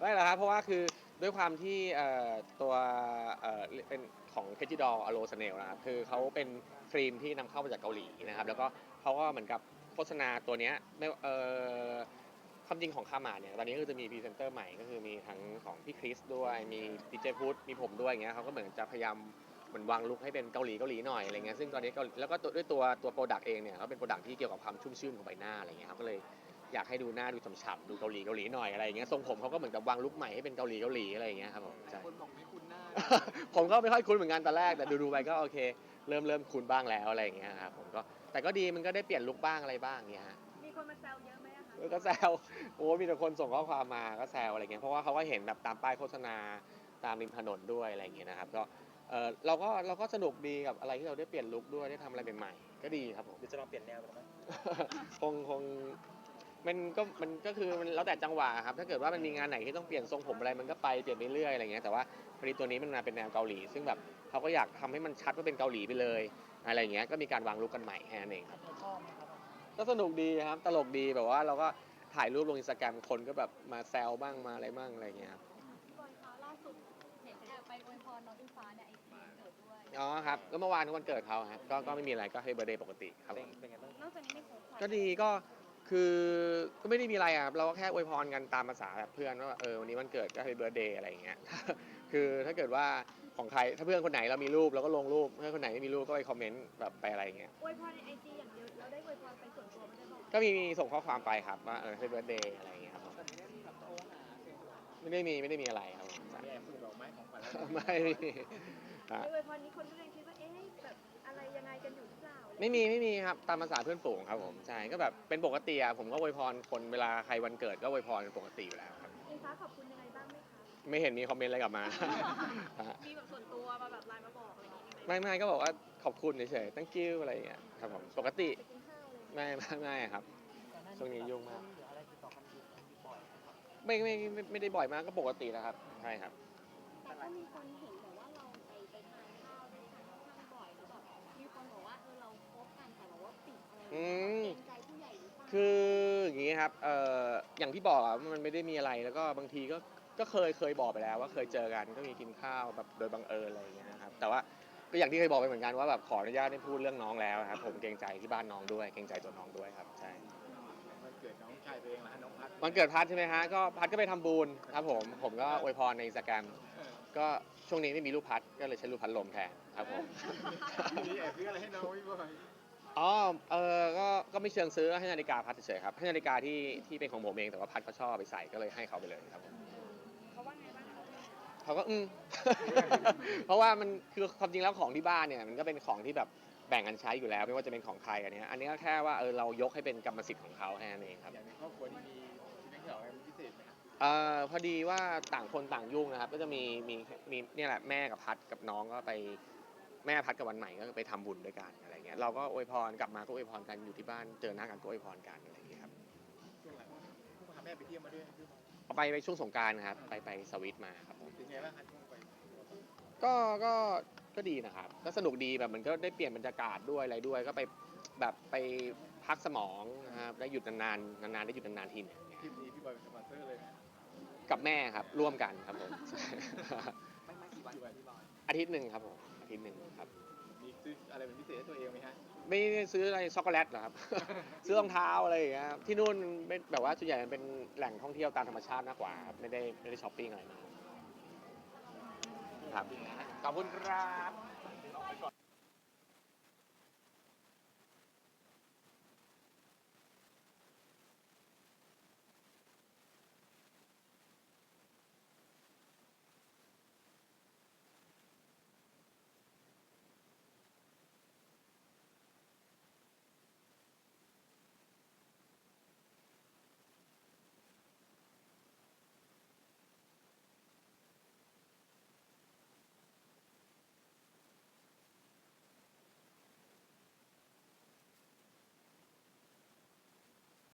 ไม่หรอกครับเพราะว่าคือด้วยความที่เอ่อตัวเอ่อเป็นของเคจิดอลอโลสเนลนะครับคือเขาเป็นครีมที่นำเข้ามาจากเกาหลีนะครับแล้วก็เขาก็เหมือนกับโฆษณาตัวเนี้ยไม่เอ่อความจริงของคามาเนี่ยตอนนี้ก็จะมีพรีเซนเตอร์ใหม่ก็คือมีทั้งของพี่คริสด้วยมีดีเจพุทมีผมด้วยอย่างเงี้ยเขาก็เหมือนจะพยายามเหมือนวางลุคให้เป็นเกาหลีเกาหลีหน่อยอะไรเงี้ยซึ่งตอนนี้เกาหลีแล้วก็ตัวด้วยตัวตัวโปรดักต์เองเนี่ยเขาเป็นโปรดักต์ที่เกี่ยวกับความชุ่มชื่นของใบหน้าอะไรเงี้ยครับก็เลย อยากให้ดูหน้าดูฉ่ำๆดูเกาหลีเกาหลีหน่อยอะไรอย่างเงี้ยทรงผมเขาก็เหมือนกับวางลุคใหม่ให้เป็นเกาหลีเกาหลีอะไรอย่างเงี้ยครับผมใช่ คนบอกไม่คุ้นหน้า ผมก็ไม่ค่อยคุ้นเหมือนกันตอนแรกแต่ดูๆไปก็โอเค เริ่มเริ่มคุ้นบ้างแล้วอะไรอย่างเงี้ยครับผมก็แต่ก็ดีมันก็ได้เปลี่ยนลุคบ้างอะไรบ้างเงี้ยฮะ มีคนมาแซวเยอะไหมอะคะเออก็แซวโอ้มีแต่คนส่งข้อความมาก็แซวอะไรเงี้ยเพราะว่าเขาก็เห็นแบบตามป้ายโฆษณาตามริมถนนด้วยอะไรอย่างเงี้ยนะครับก็เออเราก็เราก็สนุกดีกับอะไรที่เราได้เปลี่ยนลุคด้วยได้ทำอะไรใหม่ๆก็ดีครับผม หรือจะลองเปลี่ยนแนวไปไหม คงคง มันก็มันก็คือมันแล้วแต่จังหวะครับถ้าเกิดว่ามันมีงานไหนที่ต้องเปลี่ยนทรงผมอะไรมันก็ไปเปลี่ยนไปเรื่อยอะไรเงี้ยแต่ว่าพอดีตัวนี้มันมาเป็นแนวเกาหลี ซึ่งแบบเขาก็อยากทำให้มันชัดว่าเป็นเกาหลีไปเลย อะไรเงี้ยก็มีการวางลุกกันใหม่แค่นั้นเองครับชอบไหมครับก็สนุกดีครับตลกดีแบบว่าเราก็ถ่ายรูปลงอินสตาแกรมคนก็แบบมาแซวบ้างมาอะไรบ้างอะไรเงี้ยครับพี่บอยคะล่าสุดเห็นแอบไปอวยพรน้องอิงฟ้าเนี่ยไอซีเกิดด้วยอ๋อครับก็เมื่อวานก็วันเกิดเขาครับก็ก็ไม่มีอะไรก็ให้เบอร์เดย์ปกติครับเป็ผนมเป็นไงบ้างนอกจากนี้มีของขวัญก็ดีก็ คือก็ไม่ได้มีอะไรอะครับเราก็แค่อวยพรกันตามภาษาแบบเพื่อนว่าเออวันนี้วันเกิดก็ให้เบ r ร์ d เดย์อะไรอย่างเงี้ย คือถ้าเกิดว่าของใครถ้าเพื่อนคนไหนเรามีรูปเราก็ลงรูปเพื่อนคนไหนไม่มีรูปก็ไปคอมเมนต์แบบไปอะไรอย่างเงี้ยอวยพรในไอจีอย่างเดียวเราได้อวยพรไปส่วนตัวไม่ได้บอกก็มีมีส่งข้อความไปครับว่าเออให้เบ r ร์ d เดย์อะไรอย่างเงี้ยครับผมแต่ไม่ได้มีแบบโทรหาเสียงหวานไม่ได้มีไม่ได้มีอะไรครับผมมีแอบซื้อดอกไม้ของขวัญแล้ว ไม่มีอะในอวยพรนี้คนก็เลยคิดว่าเอ๊ะแบบอะไรยังไงกันอยู่หรือเปล่าไม่มีไม่มีครับตามภาษาเพื่อนฝูงครับผมใช่ก็แบบเป็นปกติอะผมก็อวยพรคนเวลาใครวันเกิดก็อวยพรเป็นปกติอยู่แล้วครับ อิงฟ้าขอบคุณยังไงบ้างไหมคะ ไม่เห็นมีคอมเมนต์อะไรกลับมา มีแบบส่วนตัวมาแบบไลน์มาบอกอะไรอย่างงี้ไหมไม่ไม่ก็บอกว่าขอบคุณเฉยๆ thank you อะไรอย่างเงี้ยครับผมปกติไปกินข้าวเลยไม่ไม่ไม่ครับ ช่วงนี้ยุ่งมาก หรืออะไรติดต่อกันอยู่บ่อยนะครับไม่ไม่ไม่ไม่ได้บ่อยมากก็ปกตินะครับใช่ครับ แต่ก็มีคนเห็น อย่างงี้ครับเอ่ออย่างที่บอกอะมันไม่ได้มีอะไรแล้วก็บางทีก็ก็เคยเคยบอกไปแล้วว่าเคยเจอกันก็มีกินข้าวแบบโดยบังเอิญอะไรอย่างเงี้ยนะครับแต่ว่าก็อย่างที่เคยบอกไปเหมือนกันว่าแบบขออนุญาตไม่พูดเรื่องน้องแล้วครับผมเกรงใจที่บ้านน้องด้วยเกรงใจตัวน้องด้วยครับใช่วันเกิดน้องชายตัวเองนะน้องพัดวันเกิดพัดใช่ไหมฮะก็พัดก็ไปทำบุญครับผมผมก็อวยพรในอินสตาแกรมก็ช่วงนี้ไม่มีรูปพัดก็เลยใช้รูปพัดลมแทนครับผม มีแอบซื้ออะไรให้น้องพี่บอย อ๋อเออก็ก็ไม่เชิงซื้อให้นาฬิกาพัดเฉยๆครับให้นาฬิกาที่ที่เป็นของผมเองแต่ว่าพัดเขาชอบเอาไปใส่ก็เลยให้เขาไปเลยครับผมเขาว่าไงบ้างคะเขาก็อืม เพราะว่ามันคือความจริงแล้วของที่บ้านเนี่ยมันก็เป็นของที่แบบแบ่งกันใช้อยู่แล้ว ไม่ว่าจะเป็นของใครอันเนี้ยอันนี้ก็แค่ว่าเออเรายกให้เป็นกรรมสิทธิ์ของเขาแค่นั้นเองครับ อย่างในครอบครัวที่มีชีวิตเดี่ยวอะไรพิเศษไหมครับเอ่อพอดีว่าต่างคนต่างยุ่งนะครับ ก็จะมีมีมีเนี่ยแหละแม่กับพัดกับน้องก็ไป แม่พัดกับวันใหม่ก็ไปทำบุญด้วยกันอะไรเงี้ยเราก็อวยพรกลับมาก็อวยพรกันอยู่ที่บ้านเจอหน้ากันก็อวยพรกันอะไรอย่างเงี้ยครับช่วงหลังผู้พาแม่ไปเที่ยวมาด้วยพี่บอยเอาไปไปช่วงสงกรารครับไปไปสวิตมาครับผมเป็นไงบ้างครับช่วงไปก็ก็ก็ดีนะครับ ก็สนุกดีแบบมันก็ได้เปลี่ยนบรรยากาศด้วยอะไรด้วย ก็ไปแบบไปพักสมองนะครับได้หยุดนานๆนานๆได้หยุดนานๆทีหนึงเนี่ยทริปนี้พี่บอยเป็นสปอนเซอร์เลยนะกับแม่ครับร่วมกันครับผมไม่ไม่กี่ วันพี่บอยอาทิตย์หนึ่งครับผมอาทิตย์หนึ่งครับ มีซื้ออะไรเป็นพิเศษให้ตัวเองไหมฮะ ไม่ได้ซื้ออะไรช็อกโกแลตเหรอครับ ซื้อรองเท้าอะไรอย่างเงี้ยครับที่นู่นเป็นแบบว่าส่วนใหญ่มันเป็นแหล่งท่องเที่ยวตามธรรมชาติมากกว่าครับไม่ได้ไม่ได้ช้อปปิ้งอะไรมากครับ ขอบคุณครับ